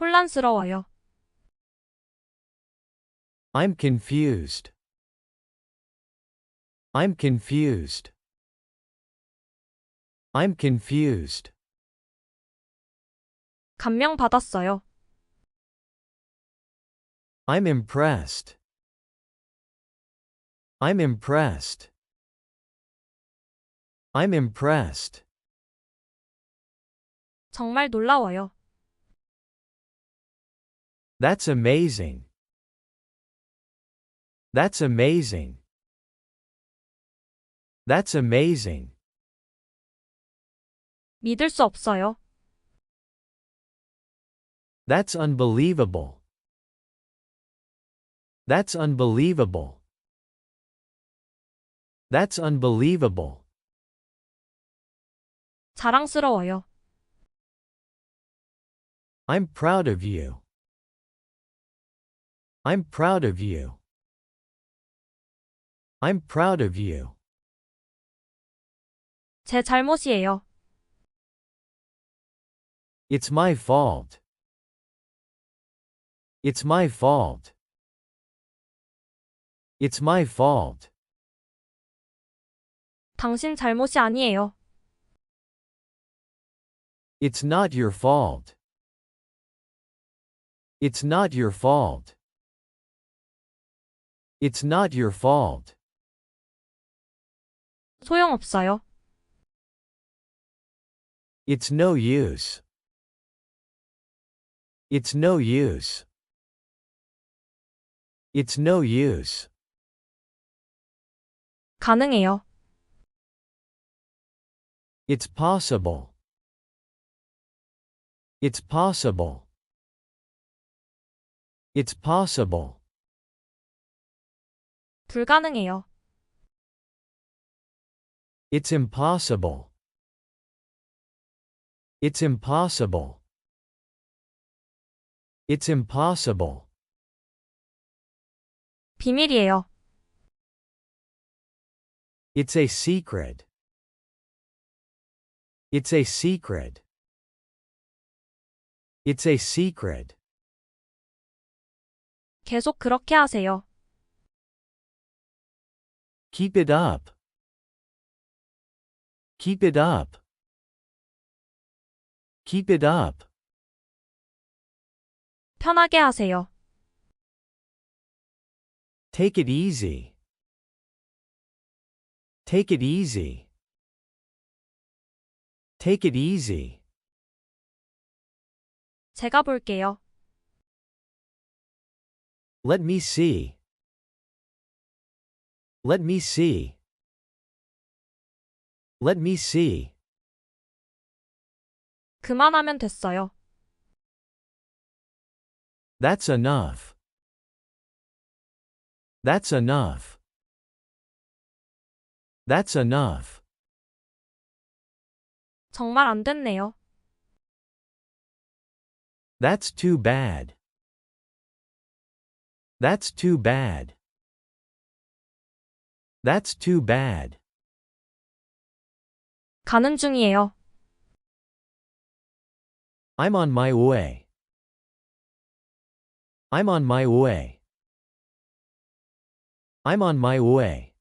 혼란스러워요. I'm confused. I'm confused. I'm confused. 감명받았어요. I'm impressed. I'm impressed. I'm impressed. 정말 놀라워요. That's amazing. That's amazing. That's amazing. 믿을 수 없어요. That's unbelievable. That's unbelievable. That's unbelievable. 자랑스러워요. I'm proud of you. I'm proud of you. I'm proud of you. 제 잘못이에요. It's my fault. It's my fault. It's my fault. 당신 잘못이 아니에요. It's not your fault. It's not your fault. It's not your fault. 소용없어요. It's no use. It's no use. It's no use. 가능해요. It's possible. It's possible. It's possible. 불가능해요. It's impossible. It's impossible. It's impossible. 비밀이에요. It's a secret. It's a secret. It's a secret. 계속 그렇게 하세요. Keep it up. Keep it up. Keep it up. 편하게 하세요. Take it easy. Take it easy. Take it easy. 제가 볼게요. Let me see. Let me see. Let me see. 그만하면 됐어요. That's enough. That's enough. That's enough. 정말 안 됐네요. That's too bad. That's too bad. That's too bad. 가는 중이에요. I'm on my way. I'm on my way. I'm on my way.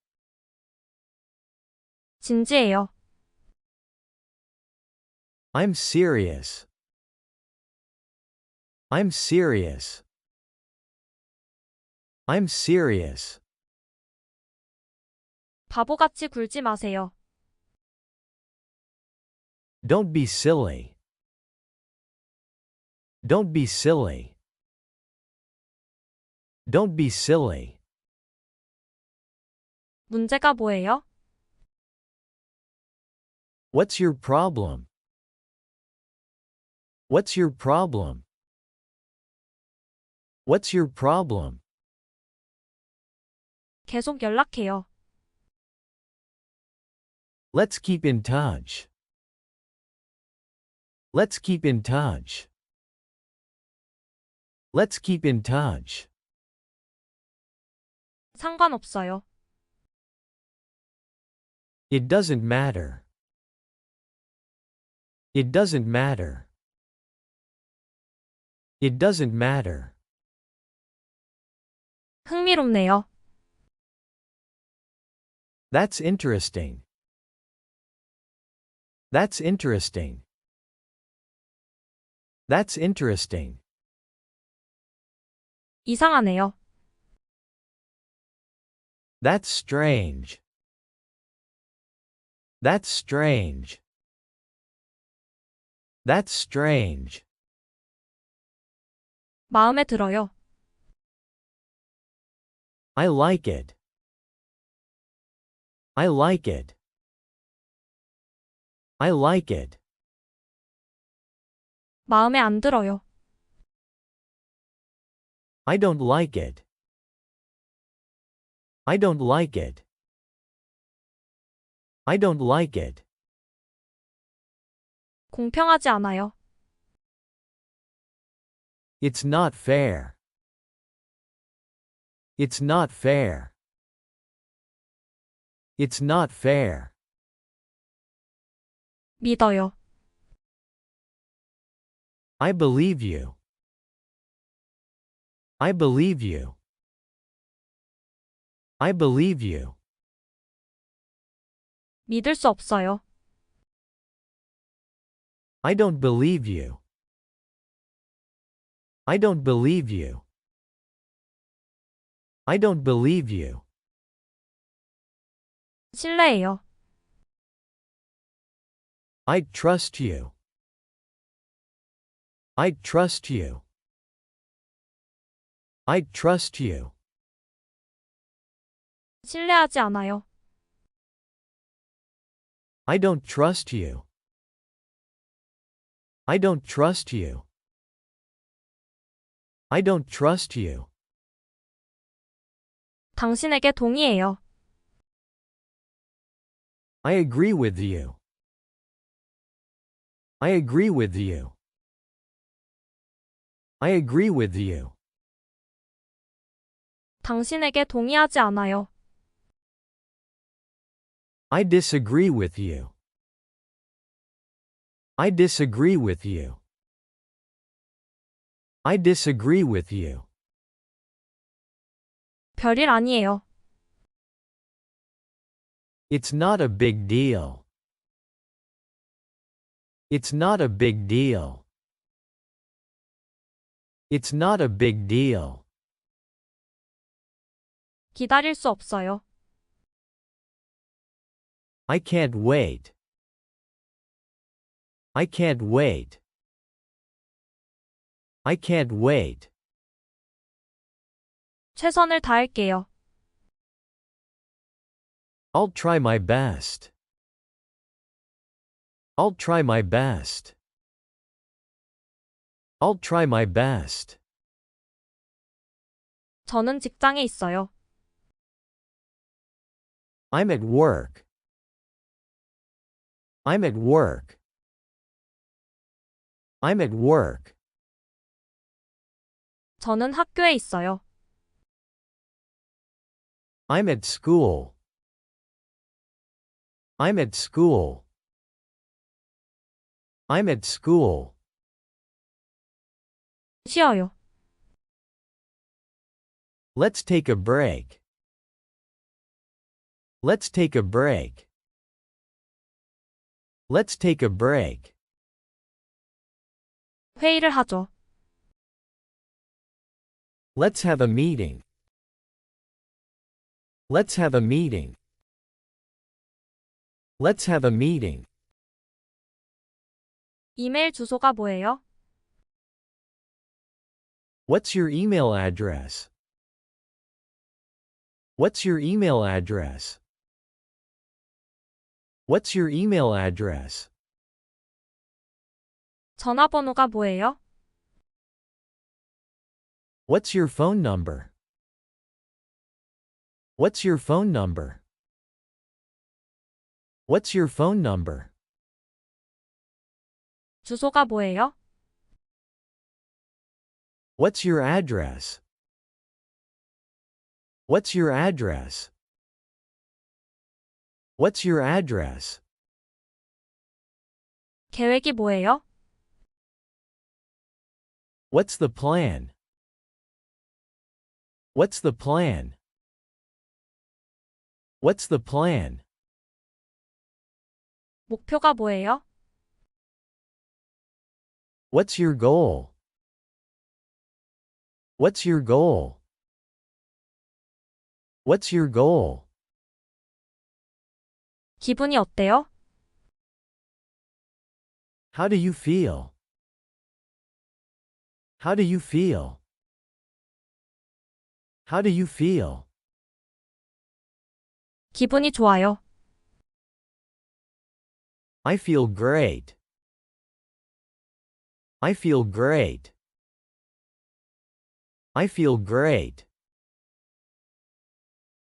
진지해요. I'm serious. I'm serious. I'm serious. 바보같이 굴지 마세요. Don't be silly. Don't be silly. Don't be silly. 문제가 뭐예요? What's your problem? What's your problem? What's your problem? 계속 연락해요. Let's keep in touch. Let's keep in touch. Let's keep in touch. 상관없어요. It doesn't matter. It doesn't matter. It doesn't matter. 흥미롭네요. That's interesting. That's interesting. That's interesting. 이상하네요. That's strange. That's strange. That's strange. 마음에 들어요. I like it. I like it. I like it. 마음에 안 들어요. I don't like it. I don't like it. I don't like it. 공평하지 않아요. It's not fair. It's not fair. It's not fair. 믿어요. I believe you. I believe you. I believe you. 믿을 수 없어요. I don't believe you. I don't believe you. I don't believe you. 실례해요. I trust you. I trust you. I trust you. 신뢰하지 않아요. I don't trust you. I don't trust you. I don't trust you. 당신에게 동의해요. I agree with you. I agree with you. I agree with you. 당신에게 동의하지 않아요. I disagree with you. I disagree with you. I disagree with you. 별일 아니에요. It's not a big deal. It's not a big deal. It's not a big deal. 기다릴 수 없어요. I can't wait. I can't wait. I can't wait. 최선을 다할게요. I'll try my best. I'll try my best. I'll try my best. 저는 직장에 있어요. I'm at work. I'm at work. I'm at work. 저는 학교에 있어요. I'm at school. I'm at school. I'm at school. 쉬어요. Let's take a break. Let's take a break. Let's take a break. 회의를 하죠. Let's have a meeting. Let's have a meeting. Let's have a meeting. 이메일 주소가 뭐예요? What's your email address? What's your email address? What's your email address? 전화번호가 뭐예요? What's your phone number? What's your phone number? What's your phone number? 주소가 뭐예요? What's your address? What's your address? What's your address? 계획이 뭐예요? What's the plan? What's the plan? What's the plan? 목표가 뭐예요? What's your goal? What's your goal? What's your goal? 기분이 어때요? How do you feel? How do you feel? How do you feel? 기분이 좋아요. I feel great. I feel great. I feel great.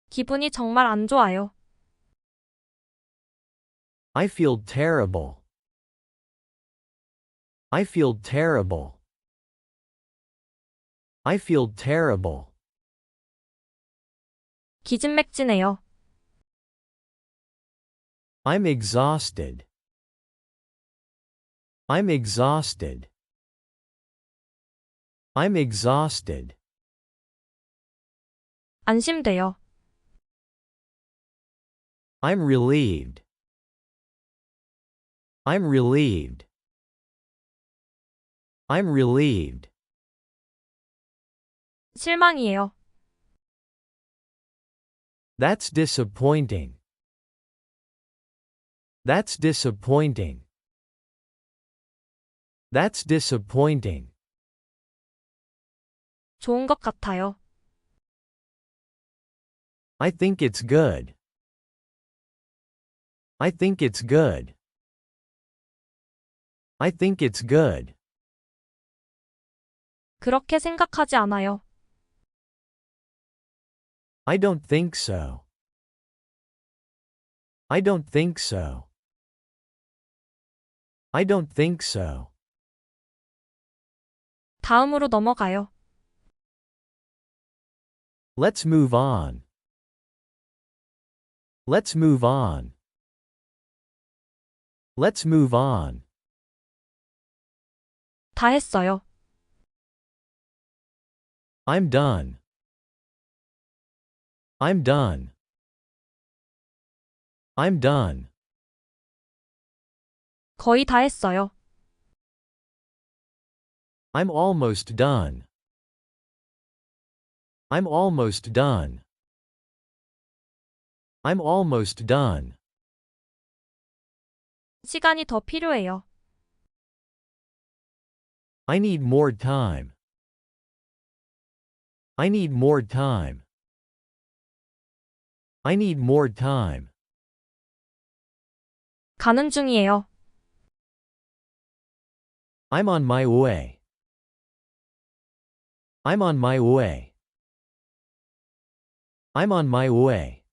기분이 정말 안 좋아요. I feel terrible. I feel terrible. I feel terrible. 기진맥진해요. I'm exhausted. I'm exhausted. I'm exhausted. 안심돼요. I'm relieved. I'm relieved. I'm relieved. 실망이에요. That's disappointing. That's disappointing. That's disappointing. 좋은 것 같아요. I think it's good. I think it's good. I think it's good. 그렇게 생각하지 않아요. I don't think so. I don't think so. I don't think so. 다음으로 넘어가요. Let's move on. Let's move on. Let's move on. 다 했어요. I'm done. I'm done. I'm done. 거의 다 했어요. I'm almost done. I'm almost done. I'm almost done. 시간이 더 필요해요. I need more time. I need more time. I need more time. 가는 중이에요. I'm on my way. I'm on my way. I'm on my way.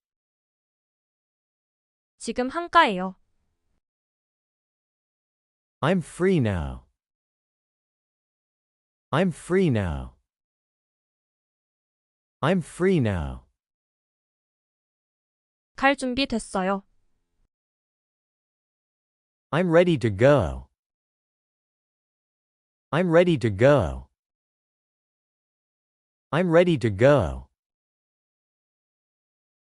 지금 한가해요. I'm free now. I'm free now. I'm free now. 갈 준비 됐어요. I'm ready to go. I'm ready to go. I'm ready to go.